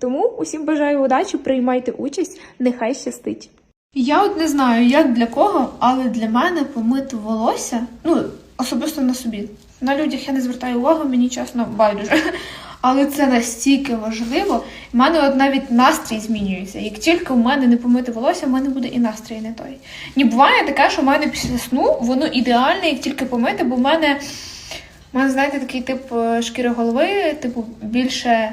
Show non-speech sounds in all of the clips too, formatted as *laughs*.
Тому усім бажаю удачі, приймайте участь, нехай щастить. Я от не знаю, як для кого, але для мене помити волосся, ну, особисто на собі. На людях я не звертаю увагу, мені чесно байдуже. *laughs* Але це настільки важливо. У мене от навіть настрій змінюється. Як тільки в мене не помити волосся, в мене буде і настрій не той. Ні, буває таке, що в мене після сну воно ідеальне, як тільки помити, бо в мене, в мене знаєте, такий тип е, шкіри голови, типу, більше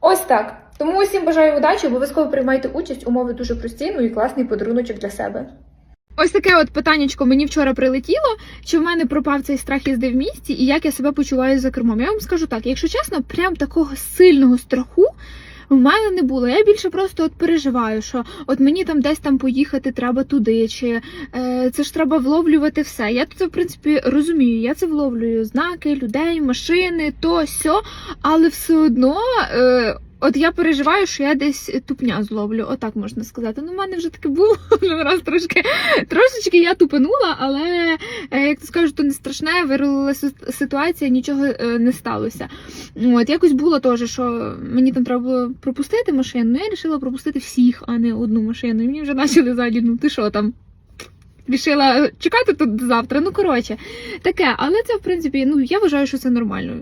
Ось так. Тому усім бажаю удачі, обов'язково приймайте участь, умови дуже прості, ну і класний подаруночок для себе. Ось таке от питаннячко мені вчора прилетіло, чи в мене пропав цей страх їзди в місті і як я себе почуваю за кермом. Я вам скажу так, якщо чесно, прям такого сильного страху в мене не було. Я більше просто от переживаю, що от мені там десь там поїхати треба туди, чи е, це ж треба вловлювати все. Я це в принципі розумію. Я це вловлюю знаки, людей, машини, то сьо, але все одно. Е, От я переживаю, що я десь тупня зловлю, отак можна сказати. Ну, в мене вже таке було *laughs* вже раз трошки трошечки я тупанула, але е, як то скажу, то не страшне, вирулила ситуація, нічого е, не сталося. От якось було теж, що мені там треба було пропустити машину. Ну я вирішила пропустити всіх, а не одну машину. І мені вже почали ззаді, ну ти що там? Рішила чекати тут завтра. Ну коротше, таке, але це в принципі, ну я вважаю, що це нормально.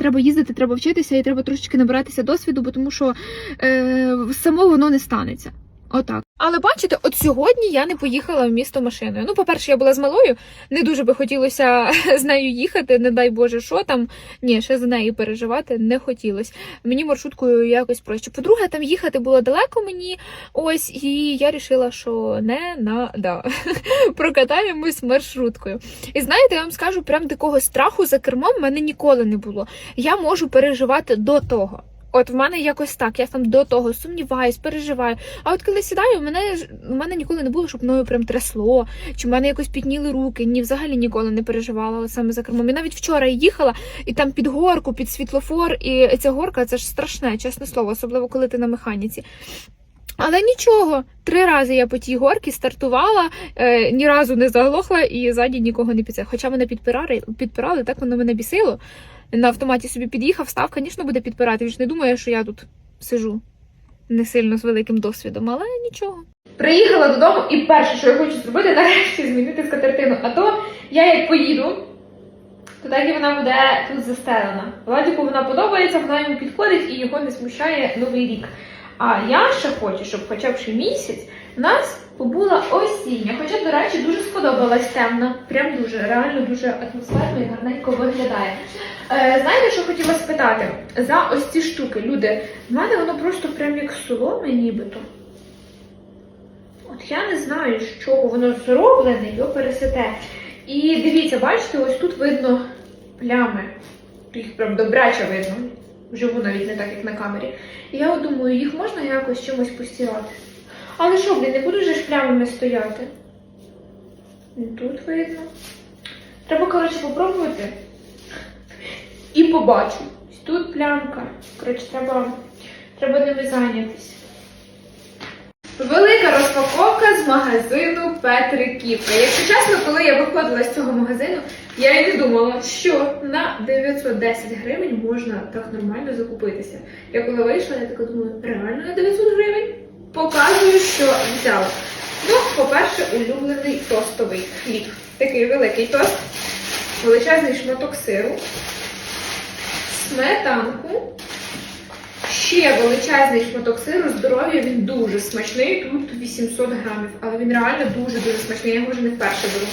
Треба їздити, треба вчитися і треба трошечки набиратися досвіду, бо тому що е, само воно не станеться. Отак. Але бачите, от сьогодні я не поїхала в місто машиною. Ну, по-перше, я була з малою, не дуже би хотілося *laughs* з нею їхати, не дай Боже, що там. Ні, ще за нею переживати не хотілося. Мені маршруткою якось проще. По-друге, там їхати було далеко мені. Ось, і я вирішила, що не надо. *laughs* Прокатаємось маршруткою. І знаєте, я вам скажу, прям такого страху за кермом в мене ніколи не було. Я можу переживати до того. От в мене якось так, я там до того сумніваюсь, переживаю. А от коли сідаю, в мене в мене ніколи не було, щоб мною прям трясло, чи в мене якось підніли руки. Ні, взагалі ніколи не переживала саме за кермом. І навіть вчора їхала, і там під горку, під світлофор, і ця горка це ж страшне, чесне слово, особливо коли ти на механіці. Але нічого, три рази я по тій горці стартувала, е, ні разу не заглохла і ззаді нікого не підсе. Хоча мене підпирали, підпирали, так воно мене бісило. На автоматі собі під'їхав, став, звісно, буде підпирати. Він ж не думає, що я тут сижу не сильно з великим досвідом, але нічого. Приїхала додому, і перше, що я хочу зробити, *laughs* нарешті змінити скатертину. А то я як поїду, то так і вона буде тут застелена. Владіку вона подобається, вона йому підходить і його не смущає новий рік. А я ще хочу, щоб хоча б ще місяць у нас побула осіння. Хоча, до речі, дуже сподобалась темна. Прям дуже, реально дуже атмосферно і гарненько виглядає. Е, знаєте, що хотіла спитати? За ось ці штуки, люди, в мене воно просто прям як соломе нібито. От я не знаю, з чого воно зроблене, його пересете. І дивіться, бачите, ось тут видно плями. Їх прям добряче видно. Вживу навіть не так, як на камері. І я думаю, їх можна якось чимось постирати. Але що, блін, не будуть же ж плямами стояти. Тут видно. Треба, коротше, попробувати. І побачу. Тут плямка. Коротше, треба, треба ними зайнятися. Велика розпаковка з магазину Петриківка. Якщо чесно, коли я виходила з цього магазину, я і не думала, що на 910 гривень можна так нормально закупитися. Я коли вийшла, я така думаю, реально на 900 гривень? Показую, що взяла. Ну, по-перше, улюблений тостовий хліб. Такий великий тост, величезний шматок сиру, сметанку, ще величезний шматок сиру, здоров'я, він дуже смачний, тут 800 грамів, але він реально дуже-дуже смачний, я його вже не вперше беру.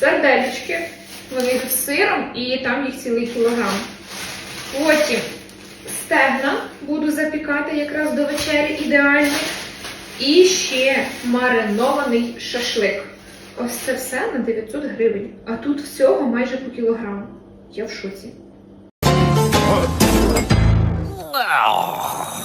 Сардельки, вони з сиром і там їх цілий кілограм. Потім стегна буду запікати якраз до вечері ідеально. І ще маринований шашлик. Ось це все на 900 гривень. А тут всього майже по кілограму. Я в шоці. Hello.